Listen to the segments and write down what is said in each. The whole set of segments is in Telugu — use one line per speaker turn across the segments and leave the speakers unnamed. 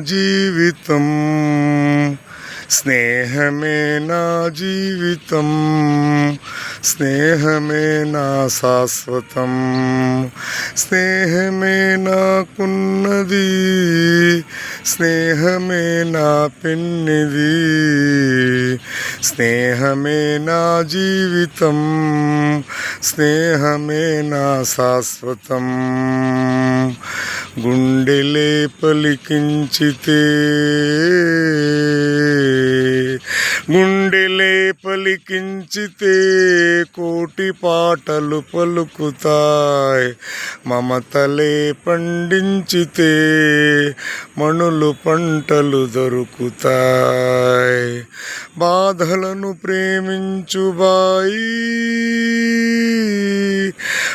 జీవితం స్నేహమే నా జీవితం స్నేహమే నా శాశ్వతం స్నేహమే నాకున్నది స్నేహమే నా పెన్నిది స్నేహమే నా జీవితం స్నేహమే నా శాశ్వతం గుండెలే పలికించితే. గుండెలే పలికించితే కోటి పాటలు పలుకుతాయి. మమతలే పండించితే మణులు పంటలు దొరుకుతాయి. బాధలను ప్రేమించుబాయి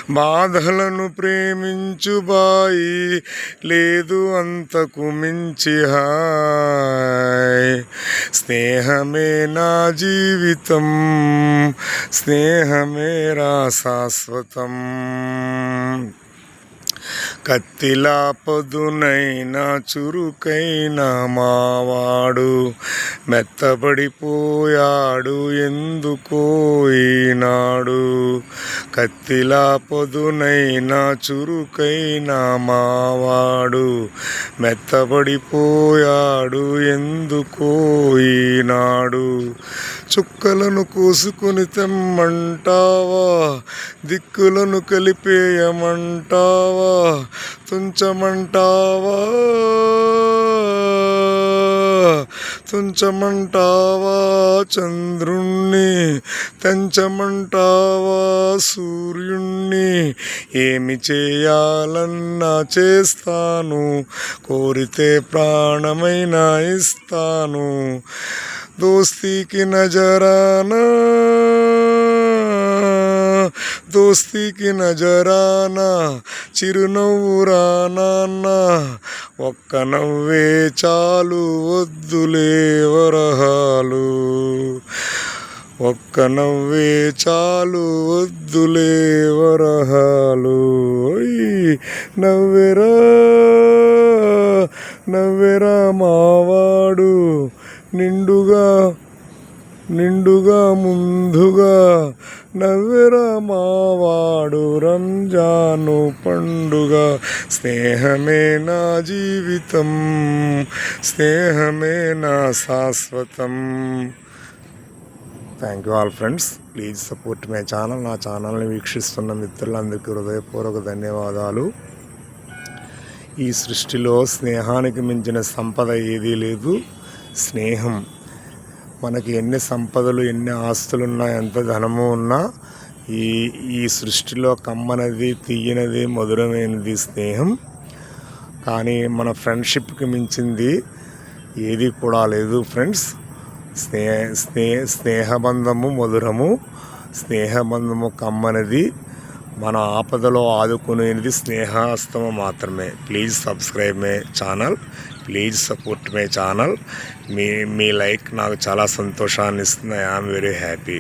బాధలను ప్రేమించు బాయి లేదు అంతకు మించి హాయ్. స్నేహమే నా జీవితం స్నేహమే రా శాశ్వతం. కత్తిలా పదునైన చురుకైన మావాడు మెత్తబడిపోయాడు ఎందుకో ఈనాడు. కత్తిలా పదునైన చురుకైన మావాడు మెత్తబడిపోయాడు ఎందుకో ఈనాడు. చుక్కలను కోసుకొని తెమ్మంటావా దిక్కులను కలిపేయమంటావా తుంచమంటావా? తుంచమంటావా చంద్రుణ్ణి? తెంచమంటావా సూర్యుణ్ణి? ఏమి చేయాలన్నా చేస్తాను. కోరితే ప్రాణమైనా ఇస్తాను. దోస్తీకి నజరానా దోస్తీకి నజరానా చిరునవ్వు రానాన్న ఒక్క నవ్వే చాలు వద్దులే వరహాలు. ఒక్క నవ్వే చాలు వద్దులే వరహాలు. ఓయ్ నవ్వెరా నవ్వెరా మావాడు. నిండుగా నిండుగా ముందుగా నవ్వెరా మావాడు రంజాను పండుగ. స్నేహమే నా జీవితం స్నేహమే నా శాశ్వతం. Thank you all friends please support my channel నా ఛానల్ని వీక్షిస్తున్న మిత్రులందరికీ హృదయపూర్వక ధన్యవాదాలు. ఈ సృష్టిలో స్నేహానికి మించిన సంపద ఏదీ లేదు. స్నేహం మనకి ఎన్ని సంపదలు ఎన్ని ఆస్తులు ఉన్నా ఎంత ధనము ఉన్నా ఈ ఈ సృష్టిలో కమ్మనది తీయనది మధురమైనది స్నేహం. కానీ మన ఫ్రెండ్షిప్కి మించింది ఏది కూడా లేదు ఫ్రెండ్స్. స్నేహ స్నేహ స్నేహబంధము మధురము స్నేహబంధము కమ్మనది. మన ఆపదలో ఆదుకునేది స్నేహాస్తమ మాత్రమే. Please subscribe my channel please support my channel మీ మీ లైక్ నాకు చాలా సంతోషాన్ని ఇస్తుంది ఐ ఆమ్ వెరీ హ్యాపీ